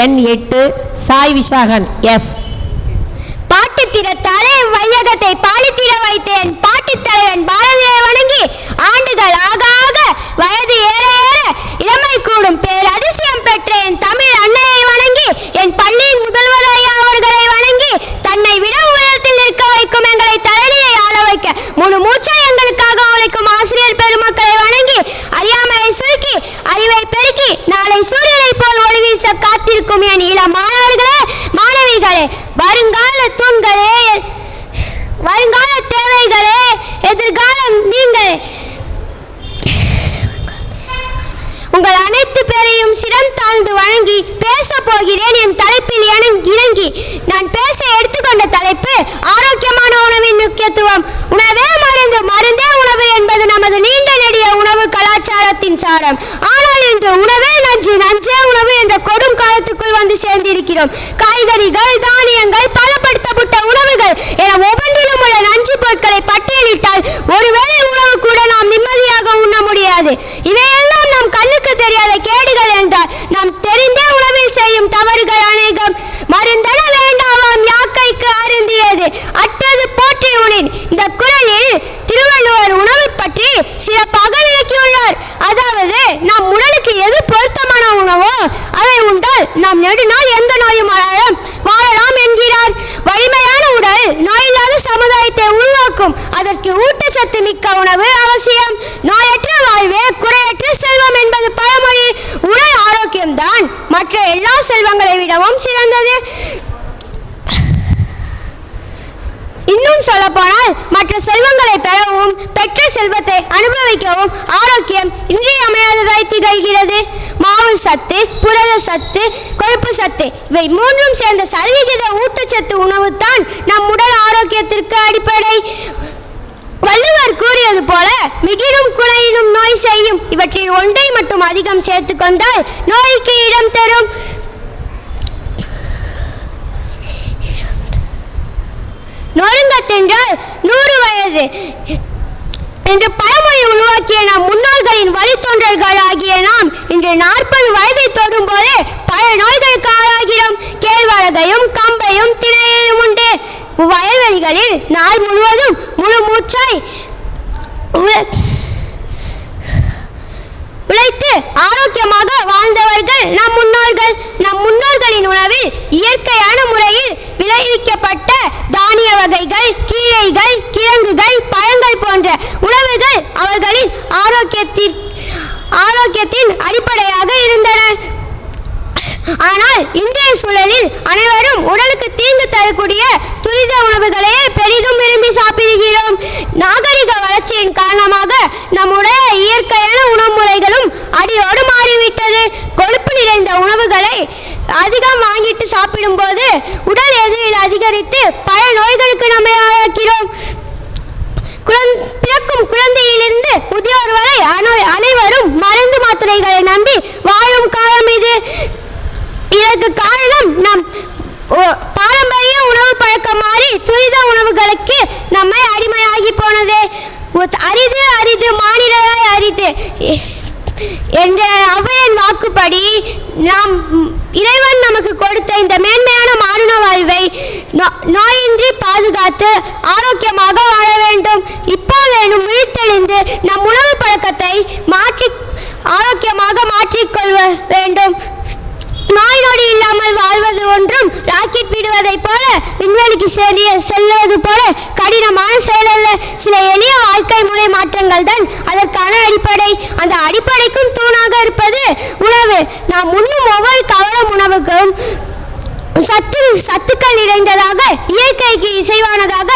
எண் எட்டு சாய் விசாகன் எஸ். பாட்டு திறத்தாலே வையகத்தை பாலித்திட வைத்தேன். பாட்டு தலைவன் பாரதியை வணங்கி ஆண்டுகள் ஆக ஆக வயது ஏற ஏற இளமை கூடும் பேர் அதிசயம் பெற்றேன். தமிழ் அன்னையை வணங்கி என் பள்ளியின் முதல்வர் ஐயா அவர்களை வணங்கி தன்னை விட உயரத்தில் நிற்க வைக்கும் எங்களை தலைநிலை ஆள வைக்க முழு மூச்சை எங்களுக்காக உழைக்கும் ஆசிரியர் பெருமக்களை வருங்கால தூண்களே வருங்கால தேவைகளே எதிர்காலம் நீங்கள். உங்கள் அனைத்து பேரையும் சிரம் தாழ்ந்து வழங்கி பேச போகிறேன் என் தலைப்பில் இணங்கி. நான் பேச எடுத்துக்கொண்ட தலைப்பு ஆரோக்கியமான உணவின் முக்கியத்துவம். உணவே மருந்து மருந்தே உணவு என்பது நமது நீண்ட நெடிய உணவு கலாச்சாரத்தின் சாரம். ஆனால் இன்று உணவே நஞ்சு நஞ்சே உணவு என்ற கொடும் காலத்துக்குள் வந்து சேர்ந்திருக்கிறோம். காய்கறிகள் தானியங்கள் பலப்படுத்தப்பட்ட உணவுகள் என ஒவ்வொன்றிலும் உள்ள நஞ்சு பொருட்களை பட்டியலிட்டால் ஒருவேளை உணவு கூட நாம் நிம்மதியாக உண்ண முடியாது. இவையெல்லாம் நம் கண்ணுக்கு தெரியாத கேடுகள் என்றால் நாம் தெரிந்தே உணவில் செய்யும் தவறுகள் அநேகம். மறு ஊட்டச்சத்து மிக்க உணவு அவசியம். நோயற்ற வாழ்வே குறையற்ற செல்வம் என்பது பழமொழி. உடல் ஆரோக்கியம்தான் மற்ற எல்லா செல்வங்களை விடவும் சிறந்தது. இன்னும் சொல்லப்போனால் மற்ற செல்வங்களை பெறவும் பெற்ற செல்வத்தை அனுபவிக்கவும் ஆரோக்கியம் இன்றியமையாததாய் திகழ்கிறது. மாவு சத்து புரத சத்து கொழுப்பு சத்து இவை மூன்றும் சேர்ந்த சதவிகித ஊட்டச்சத்து உணவு தான் நம் உடல் ஆரோக்கியத்திற்கு அடிப்படை. வள்ளுவர் போல மிகினும் குறையினும் நோய் செய்யும். இவற்றில் ஒன்றை மட்டும் அதிகம் சேர்த்து கொண்டால் நோய்க்கு இடம் தரும். நொறுங்கத் தின்றால் நூறு வயது என்று பழமொழி உருவாக்கிய நம் முன்னோர்களின் வழித்தொன்றர்கள் ஆகிய நாம் இன்று நாற்பது வயதை தொடும் போதே உழைத்து ஆரோக்கியமாக வாழ்ந்தவர்கள் நம் முன்னோர்கள். நம் முன்னோர்களின் உணவில் இயற்கையான முறையில் விளைவிக்கப்பட்ட தானிய வகைகள் கீரைகள் கிழங்குகள் பழங்கள் போன்ற உணவுகள் அவர்களின் ஆரோக்கியத்தின் ஆரோக்கியத்தின் அடிப்படையாக இருந்தன. ஆனால் இன்றைய சூழலில் அனைவரும் உடலுக்கு தீ பழங்களை அதிகம் வாங்கிட்டு சாப்பிடும்போது உடல் எதிரில் அதிகரித்து பல நோய்களுக்கு நம்மை ஆளாக்கிறோம். பிறக்கும் குழந்தையிலிருந்து முதியோர் வரை அனை- அனைவரும் மருந்து மாத்திரைகளை நம்பி வாழும் காலம் இது. இதற்கு காரணம் நம் பாரம்பரிய உணவு பழக்கம் மாறி துரித உணவுகளுக்கு நம்மை அடிமையாகி போனது. அரிது அரிது மாநிலராய் அரிது. நம் உணவு பழக்கத்தை மாற்றி ஆரோக்கியமாக மாற்றிக்கொள்வ வேண்டும். நோய் நொடி இல்லாமல் வாழ்வது ஒன்றும் ராக்கெட் விடுவதைப் போல விண்வெளிக்கு செல்லிய செல்வது போல கடினமான செயல் அல்ல. சில எளிய வாழ்க்கை முறை மாற்றங்கள் தான் அதற்கான அடிப்படை. அந்த அடிப்படைக்கும் தூணாக இருப்பது உணவு. நாம் உண்ணும் ஒவ்வொரு கவலம் உணவுக்கும் சத்து சத்துக்கள் நிறைந்ததாக இயற்கைக்கு இசைவானதாக